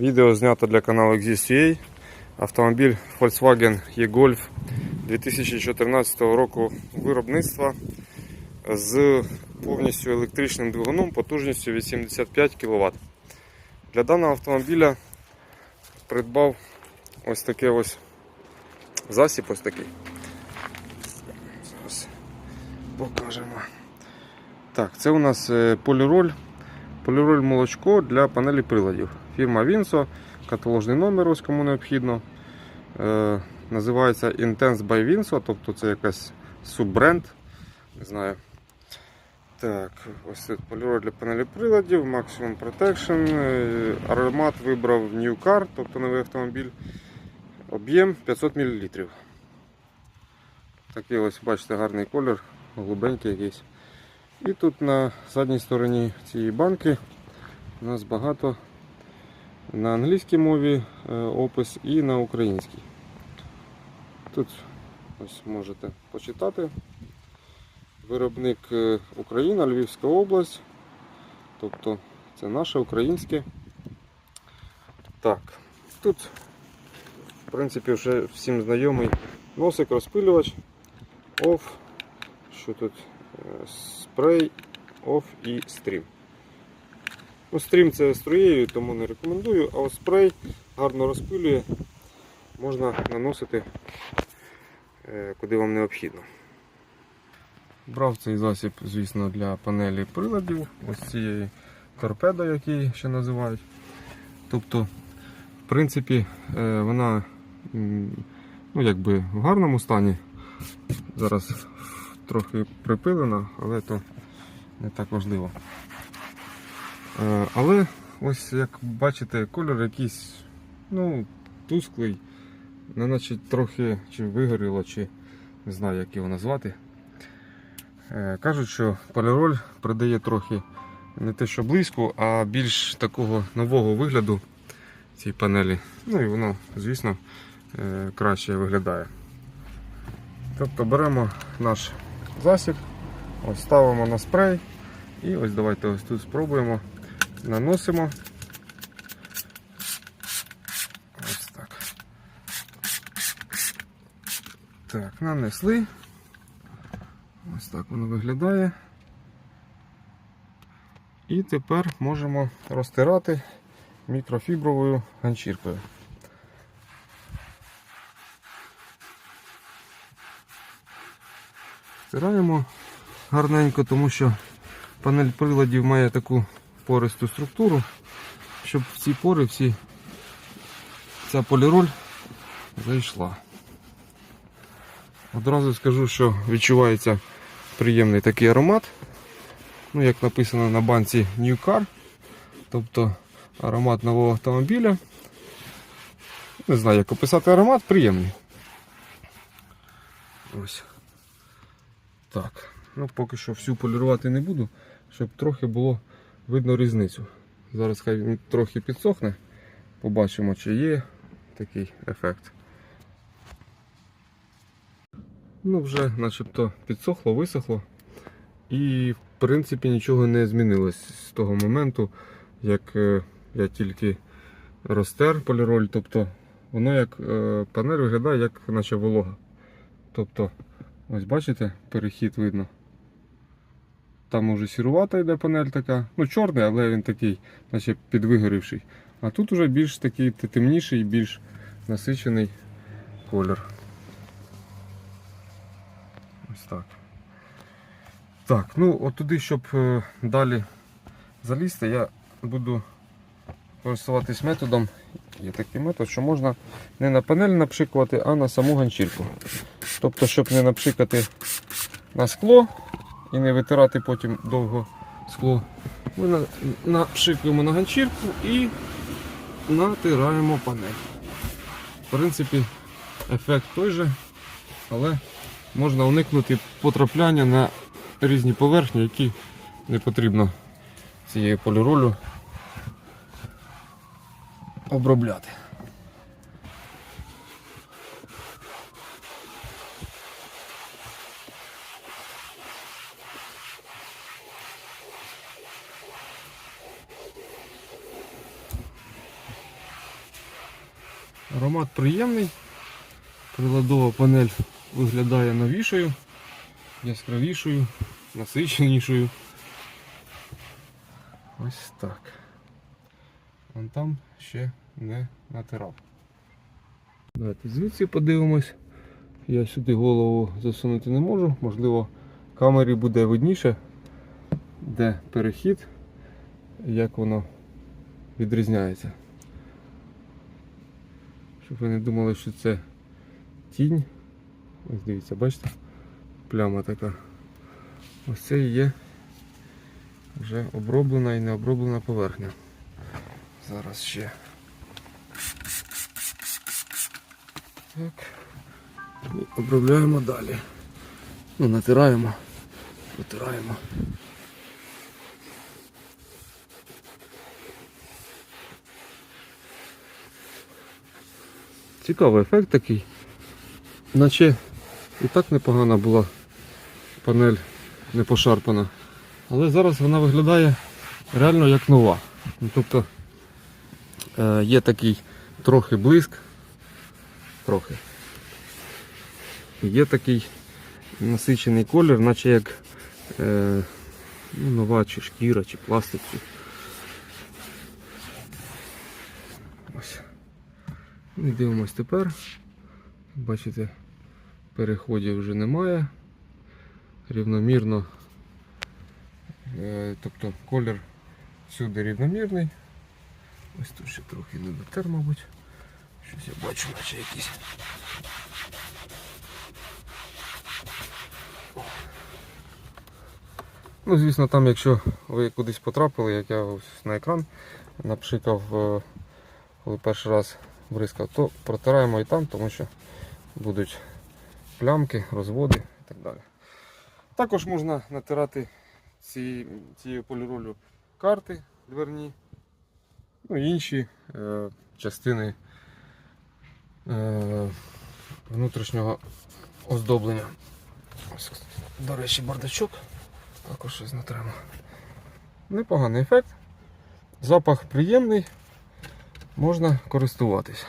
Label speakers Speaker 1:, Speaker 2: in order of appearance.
Speaker 1: Відео знято для каналу Exist.ua. Автомобіль Volkswagen e-Golf 2014 року виробництва з повністю електричним двигуном потужністю 85 кВт. Для даного автомобіля придбав ось таке ось засіб ось такий. Зараз покажемо. Так, це у нас е, поліроль. Поліроль молочко для панелі приладів. Фірма Vinso, каталожний номер, ось кому необхідно. Е, називається Intense by Vinso, тобто це якась суббренд. Не знаю. Так, ось тут поліроль для панелі приладів, Maximum Protection. Е, Аромат вибрав New Car, тобто новий автомобіль. Об'єм 500 мл. Такий ось, бачите, гарний колір, голубенький якийсь. І тут на задній стороні цієї банки у нас багато на англійській мові е, опис і на українській. Тут ось можете почитати. Виробник е, Україна, Львівська область. Тобто це наше українське. Так, тут, в принципі, вже всім знайомий носик, розпилювач, OFF, що тут е, спрей, OFF і стрім. Ну, стрім це струєю, тому не рекомендую, а от спрей гарно розпилює, можна наносити е, куди вам необхідно. Брав цей засіб, звісно, для панелі приладів, ось цієї торпедо, які ще називають. Тобто, в принципі, е, вона ну, якби в гарному стані. Зараз трохи припилена, але то не так важливо. Е, Але ось як бачите, кольор якийсь ну, тусклий, не наче трохи чи вигоріло, чи не знаю, як його назвати. Е, Кажуть, що поліроль придає трохи не те, що близько, а більш такого нового вигляду цій панелі. Ну і воно, звісно, е, краще виглядає. Тобто беремо наш засіб, ось ставимо на спрей і ось давайте ось тут спробуємо. Наносимо. Ось так. Так, нанесли. Ось так воно виглядає. І тепер можемо розтирати мікрофібровою ганчіркою. Стираємо гарненько, тому що панель приладів має таку пористу структуру, щоб в ці пори всі ця поліроль зайшла. Одразу скажу, що відчувається приємний такий аромат. Ну, як написано на банці New Car, тобто аромат нового автомобіля. Не знаю, як описати аромат, приємний. Ось. Так, ну поки що всю полірувати не буду, щоб трохи було видно різницю. Зараз хай він трохи підсохне, побачимо, чи є такий ефект. Ну, вже начебто підсохло, висохло. І в принципі нічого не змінилось з того моменту, як е, я тільки розтер поліроль. Тобто воно як е, панель виглядає, як наче волога. Тобто, ось бачите, перехід видно. Там уже сірувата йде панель така, ну чорний, але він такий, наче підвигорівший. А тут уже більш такий темніший, більш насичений колір. Ось так. Так, ну от туди, щоб е, далі залізти, я буду користуватись методом. Є такий метод, що можна не на панель напшикувати, а на саму ганчірку. Тобто, щоб не напшикати на скло і не витирати потім довго скло, ми на- напшикуємо на ганчірку і натираємо панель. В принципі, ефект той же, але можна уникнути потрапляння на різні поверхні, які не потрібно цією поліролю обробляти. Аромат приємний. Приладова панель виглядає новішою, яскравішою, насиченішою. Ось так. Вон там ще не натирав. Давайте звідси подивимось. Я сюди голову засунути не можу. Можливо, камері буде видніше, де перехід, як воно відрізняється. Щоб ви не думали, що це тінь. Ось дивіться, бачите? Пляма така. Ось це і є вже оброблена і не оброблена поверхня. Зараз ще. Так. І обробляємо далі. Ну, натираємо, протираємо. Цікавий ефект такий. Наче і так непогана була панель не пошарпана. Але зараз вона виглядає реально як нова. Ну, тобто е, є такий трохи блиск, трохи. Є такий насичений колір, наче як е, ну, нова чи шкіра, чи пластик. Чи... Ось. Ну, І дивимось тепер. Бачите, переходів вже немає. Рівномірно. Е, тобто колір всюди рівномірний. Ось тут ще трохи не дотер, мабуть. Щось я бачу, наче якісь. Ну, звісно, там, якщо ви кудись потрапили, як я ось на екран напшикав, коли перший раз бризкав, то протираємо і там, тому що будуть плямки, розводи і так далі. Також можна натирати ці, цією поліролю карти дверні, ну і інші е, частини е, внутрішнього оздоблення. Ось, до речі, бардачок також щось натремо. Непоганий ефект. Запах приємний, можна користуватись.